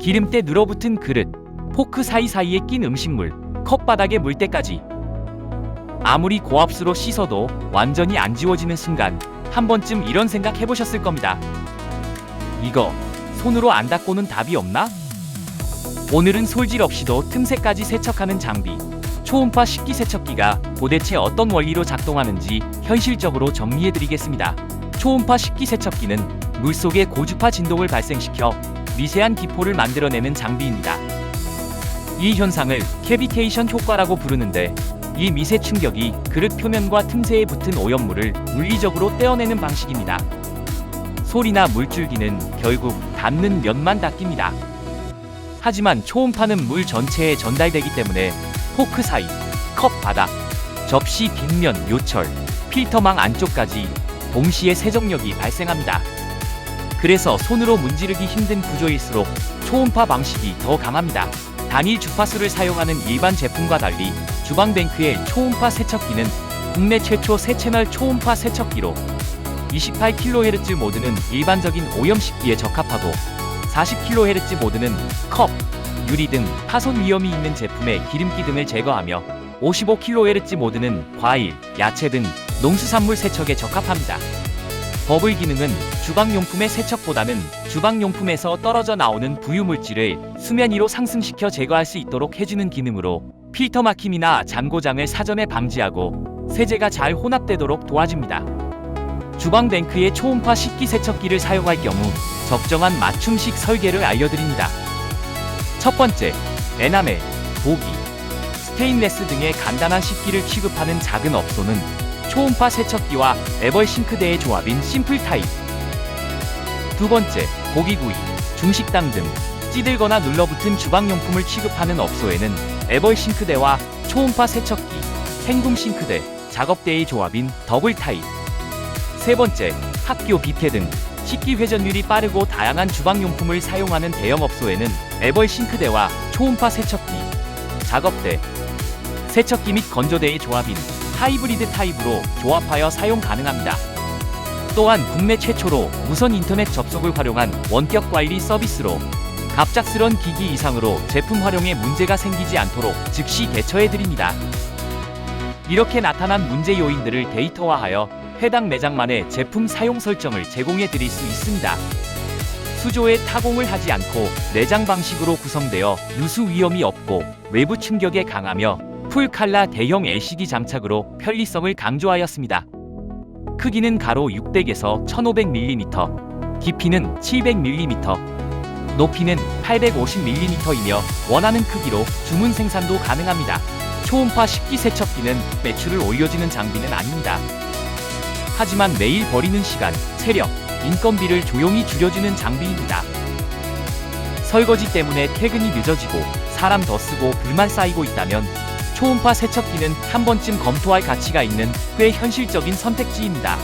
기름때 눌어붙은 그릇, 포크 사이사이에 낀 음식물, 컵바닥에 물때까지. 아무리 고압수로 씻어도 완전히 안 지워지는 순간 한 번쯤 이런 생각 해보셨을 겁니다. 이거 손으로 안 닦고는 답이 없나? 오늘은 솔질 없이도 틈새까지 세척하는 장비, 초음파 식기 세척기가 도대체 어떤 원리로 작동하는지 현실적으로 정리해드리겠습니다. 초음파 식기 세척기는 물속에 고주파 진동을 발생시켜 미세한 기포를 만들어내는 장비입니다. 이 현상을 캐비테이션 효과라고 부르는데 이 미세 충격이 그릇 표면과 틈새에 붙은 오염물을 물리적으로 떼어내는 방식입니다. 소리나 물줄기는 결국 닿는 면만 닦입니다. 하지만 초음파는 물 전체에 전달되기 때문에 포크 사이, 컵 바닥, 접시 뒷면 요철, 필터망 안쪽까지 동시에 세정력이 발생합니다. 그래서 손으로 문지르기 힘든 구조일수록 초음파 방식이 더 강합니다. 단일 주파수를 사용하는 일반 제품과 달리 주방뱅크의 초음파 세척기는 국내 최초 세 채널 초음파 세척기로 28kHz 모드는 일반적인 오염 식기에 적합하고 40kHz 모드는 컵, 유리 등 파손 위험이 있는 제품의 기름기 등을 제거하며 55kHz 모드는 과일, 야채 등 농수산물 세척에 적합합니다. 버블 기능은 주방용품의 세척보다는 주방용품에서 떨어져 나오는 부유물질을 수면 위로 상승시켜 제거할 수 있도록 해주는 기능으로 필터 막힘이나 잔고장을 사전에 방지하고 세제가 잘 혼합되도록 도와줍니다. 주방 뱅크의 초음파 식기 세척기를 사용할 경우 적정한 맞춤식 설계를 알려드립니다. 첫 번째, 에나멜, 보기, 스테인레스 등의 간단한 식기를 취급하는 작은 업소는 초음파 세척기와 에벌 싱크대의 조합인 심플 타입. 두 번째, 고기구이, 중식당 등 찌들거나 눌러붙은 주방용품을 취급하는 업소에는 에벌 싱크대와 초음파 세척기, 생궁 싱크대, 작업대의 조합인 더블 타입. 세 번째, 학교 뷔페 등 식기 회전율이 빠르고 다양한 주방용품을 사용하는 대형 업소에는 에벌 싱크대와 초음파 세척기, 작업대, 세척기 및 건조대의 조합인 하이브리드 타입으로 조합하여 사용 가능합니다. 또한 국내 최초로 무선 인터넷 접속을 활용한 원격 관리 서비스로 갑작스런 기기 이상으로 제품 활용에 문제가 생기지 않도록 즉시 대처해 드립니다. 이렇게 나타난 문제 요인들을 데이터화하여 해당 매장만의 제품 사용 설정을 제공해 드릴 수 있습니다. 수조에 타공을 하지 않고 내장 방식으로 구성되어 누수 위험이 없고 외부 충격에 강하며 풀칼라 대형 LCD 장착으로 편리성을 강조하였습니다. 크기는 가로 600에서 1500mm, 깊이는 700mm, 높이는 850mm이며 원하는 크기로 주문 생산도 가능합니다. 초음파 식기 세척기는 매출을 올려주는 장비는 아닙니다. 하지만 매일 버리는 시간, 체력, 인건비를 조용히 줄여주는 장비입니다. 설거지 때문에 퇴근이 늦어지고 사람 더 쓰고 불만 쌓이고 있다면 초음파 세척기는 한 번쯤 검토할 가치가 있는 꽤 현실적인 선택지입니다.